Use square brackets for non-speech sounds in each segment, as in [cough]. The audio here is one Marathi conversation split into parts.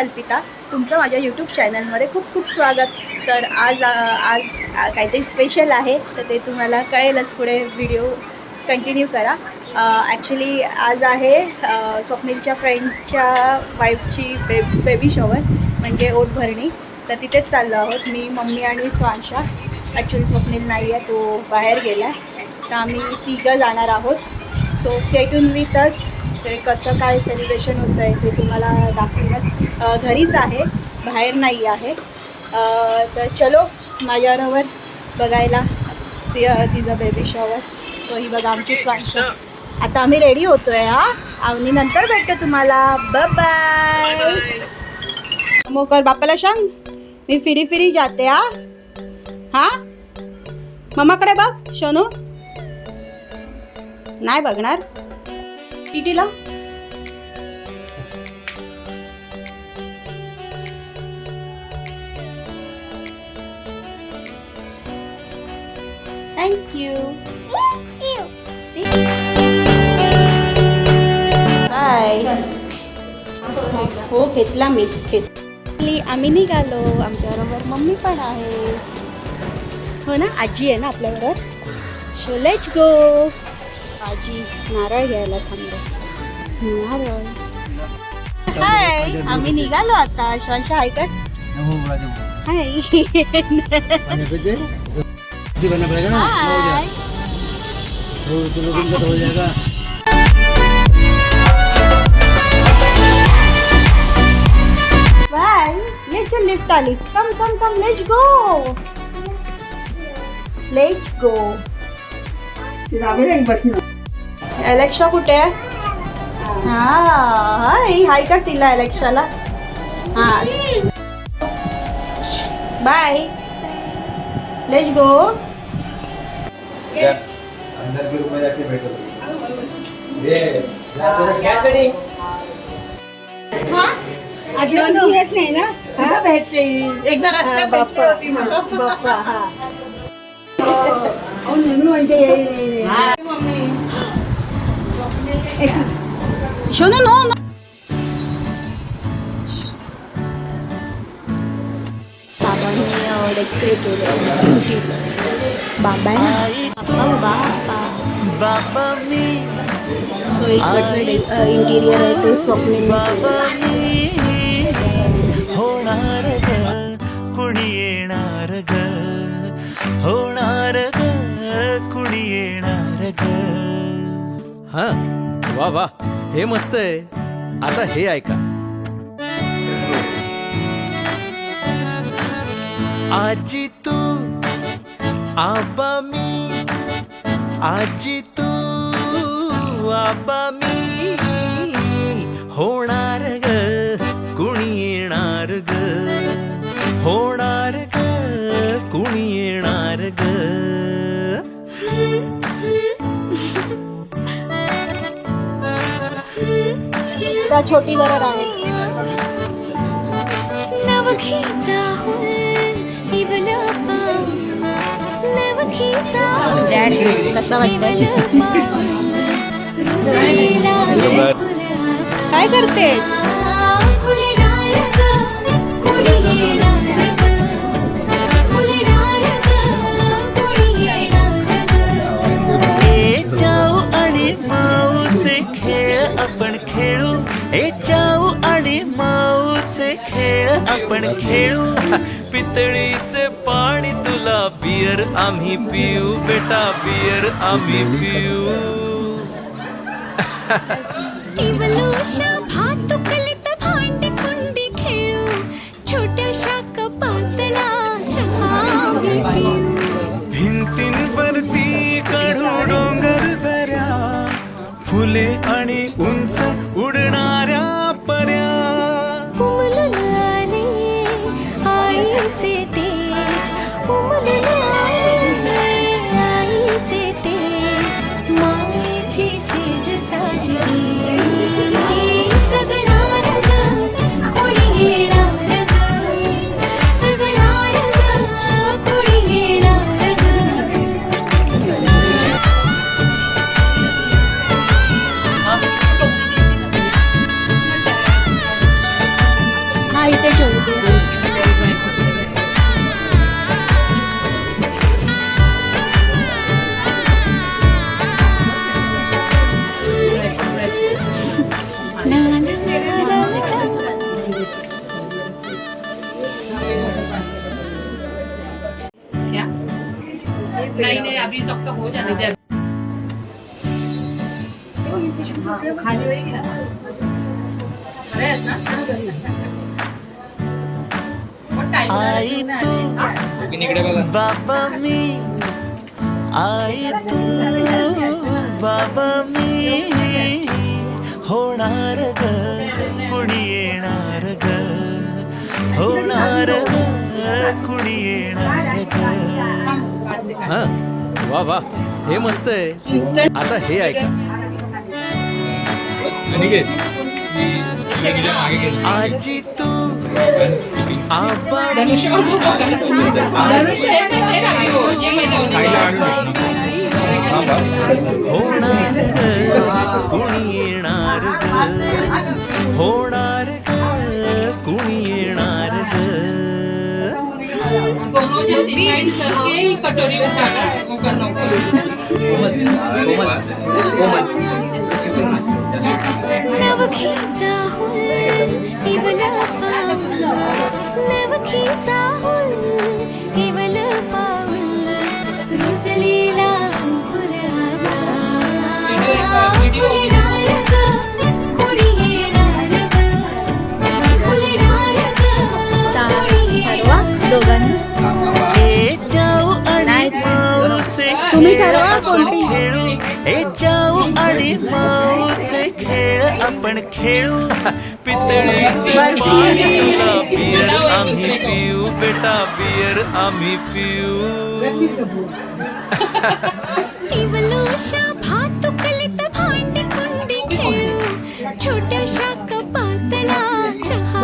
अल्पिता तुमचं माझ्या यूट्यूब चॅनलमध्ये खूप खूप स्वागत. तर आज आज काहीतरी स्पेशल आहे तर ते तुम्हाला कळेलच पुढे व्हिडिओ कंटिन्यू करा. ॲक्च्युली आज आहे स्वप्नीलच्या फ्रेंडच्या वाईफची बे बेबी शॉवर म्हणजे ओट भरणी. तर तिथेच चाललो आहोत मी मम्मी आणि स्वांशा. ॲक्च्युली स्वप्नील नाही आहे तो बाहेर गेला आहे तर आम्ही तिघं जाणार आहोत. सो सेटून विथ अस ते कसं काय सेलिब्रेशन होतं आहे ते तुम्हाला दाखवूनच घरीच आहे बाहेर नाही आहे. तर चलो माझ्याबरोबर बघायला ति तिचं बेबी शॉवर तो ही बघा आमची स्वांश. आता आम्ही रेडी होतोय हा? आणि नंतर भेटतो तुम्हाला. बाय मोकर बापाला सांग. मी फिरी फिरी जाते हा? हा? मम्माकडे बघ सोनू नाही बघणार. टीटीला थँक्यू बाय हो खेचला मी खेचली आम्ही निघालो. आमच्याबरोबर मम्मी पण आहे. हो ना? आजी आहे ना आपल्याबरोबर सो लेट्स गो आजी नारळ घ्यायला थांबलो. नारळ. हाय आम्ही निघालो आता. श्वास हाय कर हाय करना पड़ेगा ना? हो हाय जाए तो चलो दिन का तो हो जाएगा। बाय लेट्स लिफ्ट आली come come come let's go let's go Alexa कुठे आहे? हा. हाय हाय कर तिला अलेक्साला हा. बाय लेट्स गो अंदर के रूम में जाके बैठो ये हा आजी येत नाही ना हा भेटते एकदा रस्त्यात भेटली होती ना. बाप्पा हा अहो, नेहमी म्हणते मम्मी शोनो नो नो बाबांनी डेकोरेट केलं बाबा आहे ना बाबा सो इकडचं इंटिरियर आहे ते स्वप्नील होणार ग कुणी येणार ग होणार ग कुणी येणार ग हा वा वा. हे मस्त आहे. आता हे ऐका. आजी तू आबा मी आजी तू आबा मी होणार ग कुणी येणार ग? होणार ग कुणी येणार ग? छोटी घरात आहे. डॅड कसा वाटतंय काय करते ए आणि माऊचे खेळ आपण खेळू. पितळीचे पाणी तुला बियर आम्ही पिऊ बेटा बियर आम्ही पिऊ. भांडी कुंडी खेळू छोट्याशा कपातला भिंतींवरती काढू डोंगर दऱ्या फुले आणि उंच She's अभी सब तक हो जाने दे खाली होगी ना अरे ना आई तू बाबा मी. आई तू बाबा मी. होणार ग कुणी येणार ग? होणार ग कुणी येणार ग? वा वा. हे मस्त आहे. आता हे ऐका. आजी तू. होणार कुणी येणार होणार कुणी येणार कटोरी में डाला वो आपण. खेळू. ए जाऊ आणि माऊचे खेळ आपण खेळू. पितळीचे बर्फी. पाणी तुला बियर आम्ही पिऊ. बेटा बियर आम्ही पिऊ. इवलोशा भातुकलीत भांडी कुंडी खेळू. छोट्याशा कपातला चहा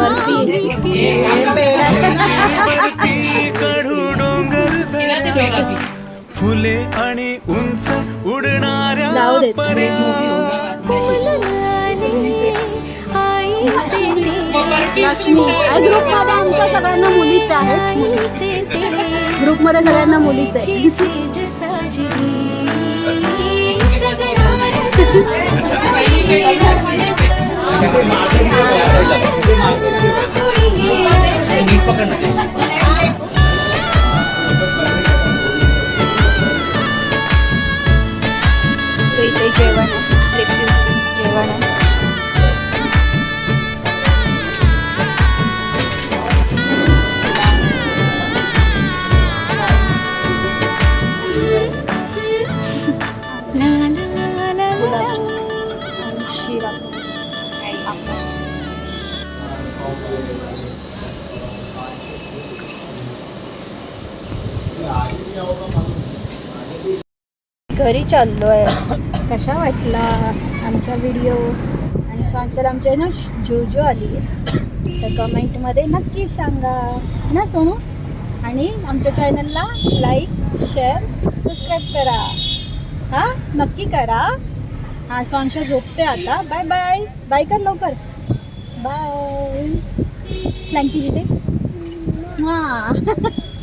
फुले आणि उंच उडणाऱ्या लक्ष्मी ग्रुपमध्ये आमच्या सगळ्यांना मुलीच आहेत. आईचे ते, ग्रुपमध्ये सगळ्यांना मुलीच आहे [laughs] [laughs] ची सेज साजरी. सजणार ग, कोणी येणार ग? तो इथे जेवण आहे कशा वाटला आमचा व्हिडिओ आणि स्वांचल आमच्या ना जोजो आली तर कमेंटमध्ये नक्की सांगा. ना सोनू? आणि आमच्या चॅनलला लाईक शेअर सबस्क्राईब करा. हां नक्की करा. हां स्वांशा झोपते आता. बाय बाय बाय कर लवकर. बाय फ्लँकी जिथे. हां. [laughs]